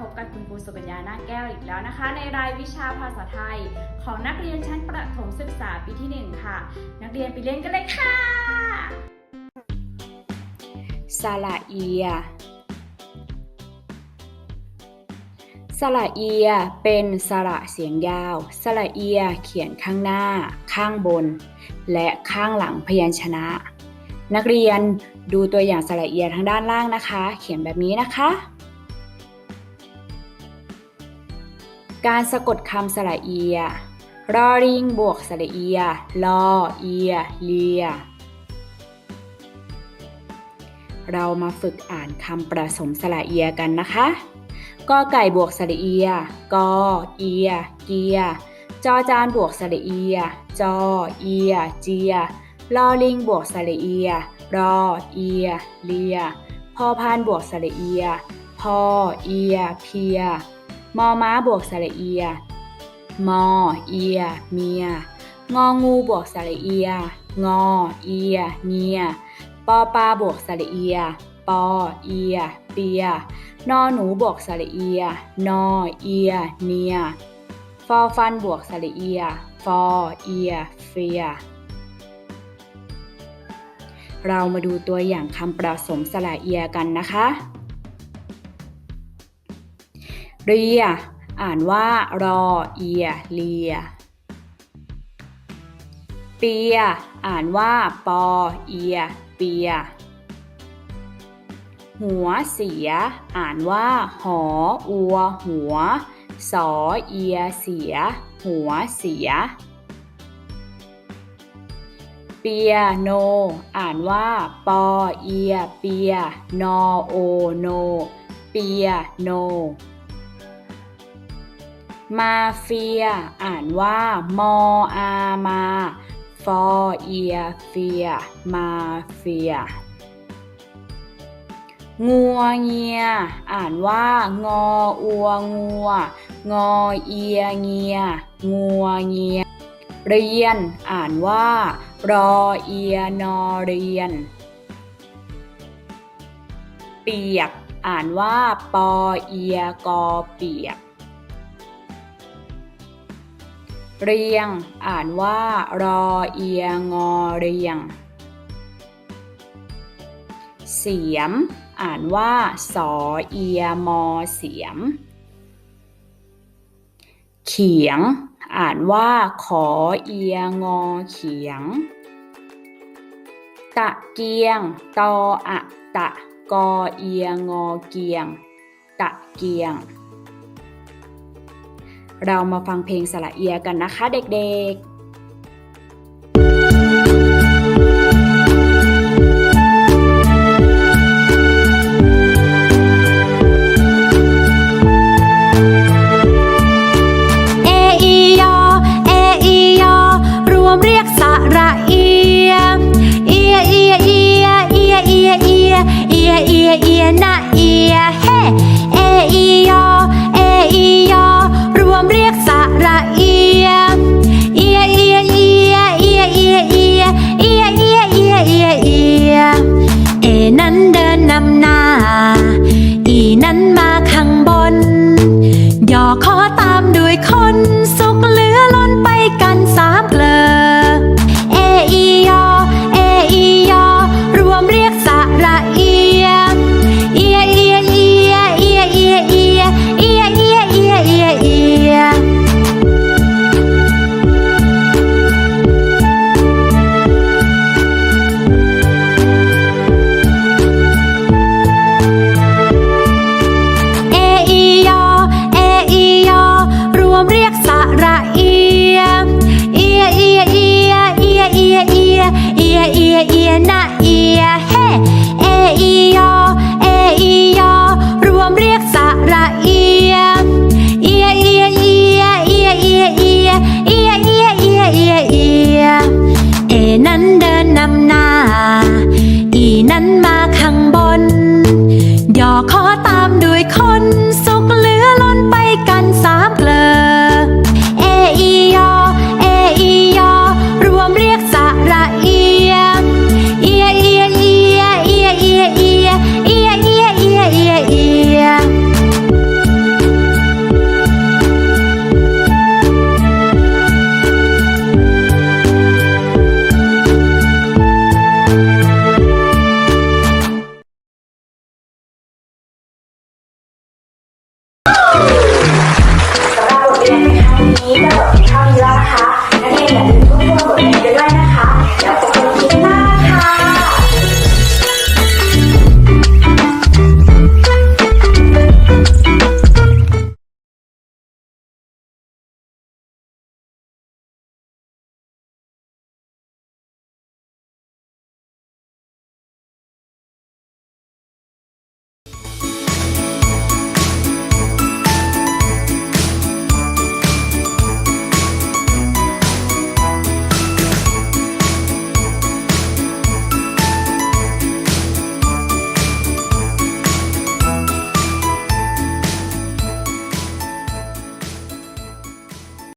สุกัญญานาแก้วอีกแล้วนะคะ ในรายวิชาภาษาไทย ของนักเรียนชั้นประถมศึกษาปีที่ 1 ค่ะ นักเรียนไปเล่นกันเลยค่ะสระเอียสระเอียเป็นสระเสียงยาว สระเอียเขียนข้างหน้า ข้างบน และข้างหลังพยัญชนะ นักเรียนดูตัวอย่างสระเอียทางด้านล่างนะคะ เขียนแบบนี้นะคะ การสะกดคำสระเอีย รอริงบวกสระเอีย ลอเอีย เลีย เรามาฝึกอ่านคำประสมสระเอียกันนะคะกอไก่บวกสระเอีย กอเอีย เกีย จอจานบวกสระเอีย จอเอีย เจีย ลอลิงบวกสระเอีย รอเอีย เลีย พอพานบวกสระเอีย พอเอีย เพีย มอม้าบวกสระเอีย มอ เอีย เมีย งองูบวกสระเอีย งอ เอียเงีย ปอปลาบวกสระเอีย ปอ เอีย เปีย นอหนูบวกสระเอีย นอ เอีย เนีย ฟอฟันบวกสระเอีย ฟอ เอีย เฟียเรามาดูตัวอย่างคำประสมสระเอียกันนะคะ เรีย อ่านว่ารอเอียเลีย เปีย อ่านว่าปอเอีย เปีย หัวเสีย อ่านว่า หออัว หัว สอเอียเสีย หัวเสีย เปียโน อ่านว่า ปอเอีย เปีย นอโอโน เปียโน มาเฟีย อ่านว่ามออามาฟอเอียเฟีย มาเฟีย งัวเงีย อ่านว่างออัวงัว งอเอียเงีย งัวเงีย เรียน อ่านว่า รอเอียนอเรียน เปียก อ่านว่าปอเอียกอเปียก เรียง อ่านว่ารอเอียงอเรียง เสียม อ่านว่าสอเอียมอเสียม เขียง อ่านว่าขอเอียงอเขียง ตะเกียง ตออะ ตะ กอเอียงอเกียง ตะเกียง เรามาฟังเพลงสระเอียกันนะคะเด็กๆ